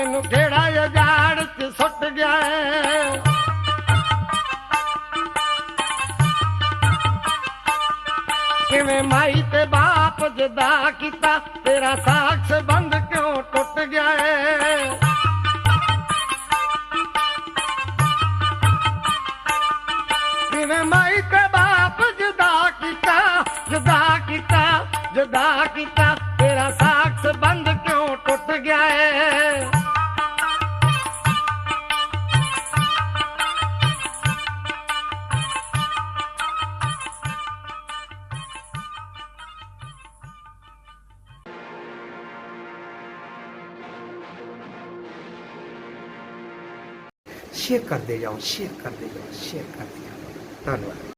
तेन केड़ा उजाड़ च सुट गया माई ते बाप जदा किता, तेरा साक्ष बंद क्यों टुट गया है? माई ते बाप जदा किता जदा किता जदा किता, तेरा साक्ष बंद क्यों टुट गया है? ਸ਼ੇਅਰ ਕਰਦੇ ਜਾਓ ਸ਼ੇਅਰ ਕਰਦੇ ਜਾਓ ਸ਼ੇਅਰ ਕਰਦੇ ਜਾਓ ਧੰਨਵਾਦ